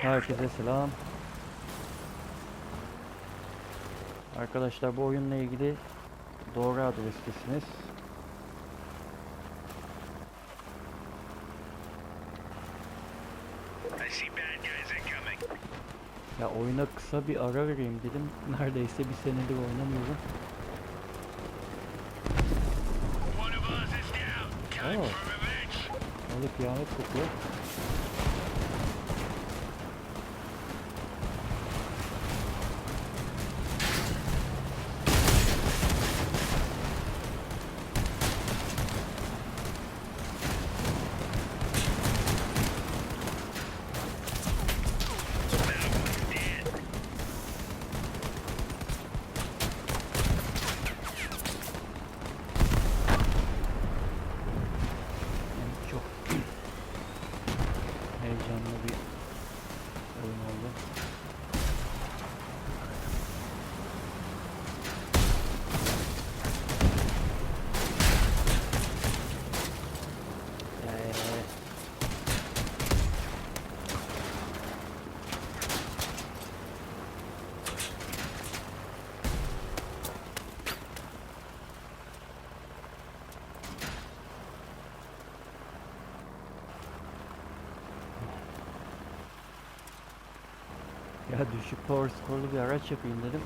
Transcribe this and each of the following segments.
Herkese selam. Arkadaşlar bu oyunla ilgili doğru adrestesiniz. Ya oyuna kısa bir ara vereyim dedim. Neredeyse bir senedir oynamıyorum. One of us is down. Time Oh. for revenge. Öyle kıyamet kokuyor. That one's dead. Yani çok heyecanlı bir oyun oldu. Ee, ya düşük power skorlu bir araç yapayım dedim.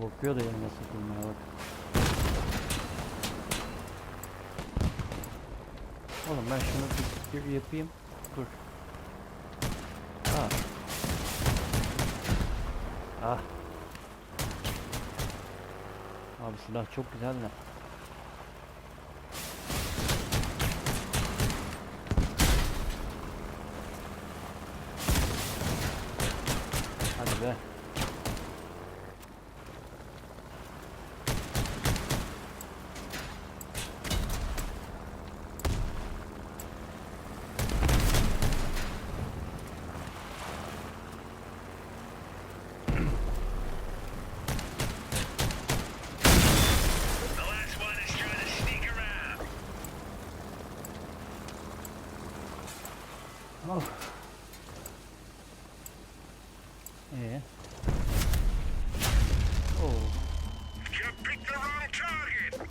Korkuyor da yanıma sokulmaya bak. Oğlum ben şunu bir, bir yapayım. Dur. Ah. Ah. Abi silah çok güzel de. Hadi be. Oh. Ee. Target.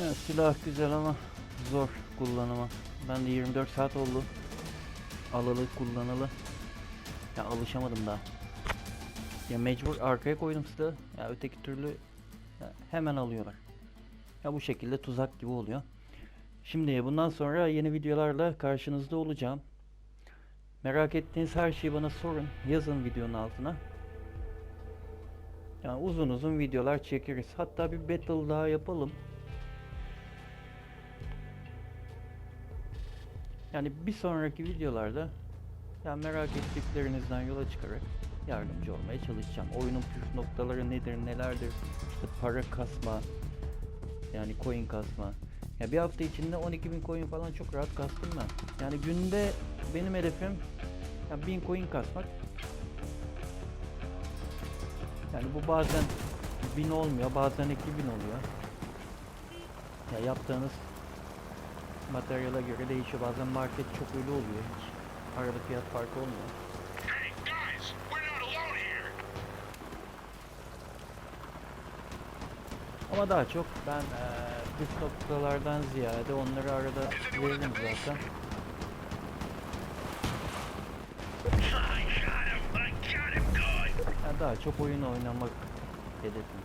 Ya silah güzel ama zor kullanımı. Ben de 24 saat oldu. Alalı kullanalı. Ya alışamadım daha. Ya mecbur arkaya koydum silahı. Ya öteki türlü ya hemen alıyorlar. Ya bu şekilde tuzak gibi oluyor. Şimdi bundan sonra yeni videolarla karşınızda olacağım. Merak ettiğiniz her şeyi bana sorun. Yazın videonun altına. Yani uzun uzun videolar çekeriz. Hatta bir battle daha yapalım. Yani bir sonraki videolarda yani merak ettiklerinizden yola çıkarak yardımcı olmaya çalışacağım. Oyunun püf noktaları nedir, nelerdir? İşte para kasma, yani coin kasma. Ya bir hafta içinde 12.000 coin falan çok rahat kastım ben. Yani günde benim hedefim ya 1000 coin kasmak. Yani bu bazen 1000 olmuyor, bazen 2000 oluyor. Ya yaptığınız materyale göre değişiyor. Bazen market çok öyle oluyor. Hiç arada fiyat farkı olmuyor. Ama daha çok ben eee püf noktalardan ziyade onları arada veririm zaten. Yani daha çok oyun oynamak hedefim.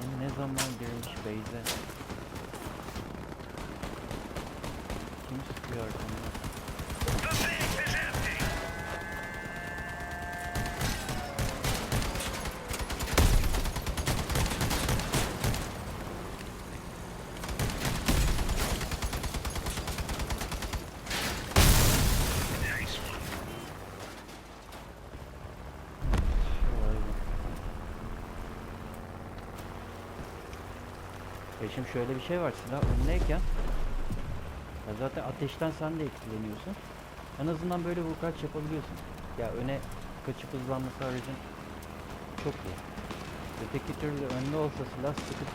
Şimdi ne zaman girmiş Beyze? Kim sıkıyor arkamda? Şimdi şöyle bir şey var silah önündeyken ya zaten ateşten sen de etkileniyorsun. En azından böyle vurkaç yapabiliyorsun. Ya öne kaçıp hızlanması aracın çok iyi. Öteki türlü önde olsa silah sıkıp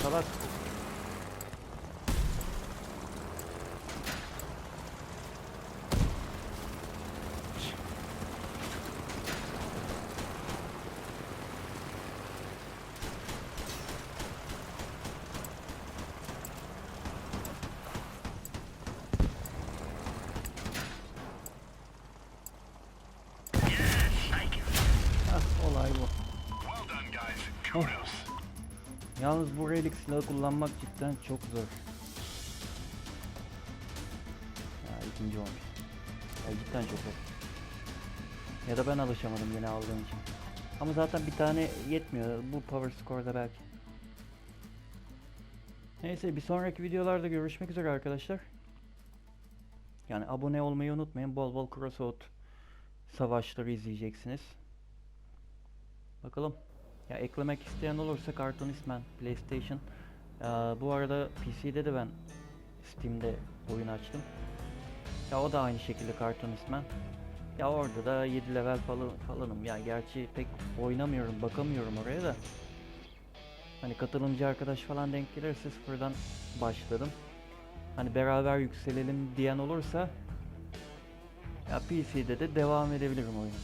salak. Yes, thank you. Hah olay bu. Well done, guys. Kudos. Yalnız bu relik silahı kullanmak cidden çok zor. Ya ikinci olmuş. Ya cidden çok zor. Ya da ben alışamadım yine aldığım için. Ama zaten bir tane yetmiyor. Bu power score'da belki. Neyse bir sonraki videolarda görüşmek üzere arkadaşlar. Yani abone olmayı unutmayın. Bol bol crossroad savaşları izleyeceksiniz. Bakalım. Ya eklemek isteyen olursa Cartoonist Man PlayStation. Aa, bu arada PC'de de ben Steam'de oyun açtım. Ya o da aynı şekilde Cartoonist Man. Ya orada da 7 level falan falanım. Ya gerçi pek oynamıyorum, bakamıyorum oraya da. Hani katılımcı arkadaş falan denk gelirse sıfırdan başladım. Hani beraber yükselelim diyen olursa ya PC'de de devam edebilirim oyuna.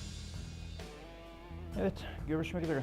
Evet, görüşmek üzere.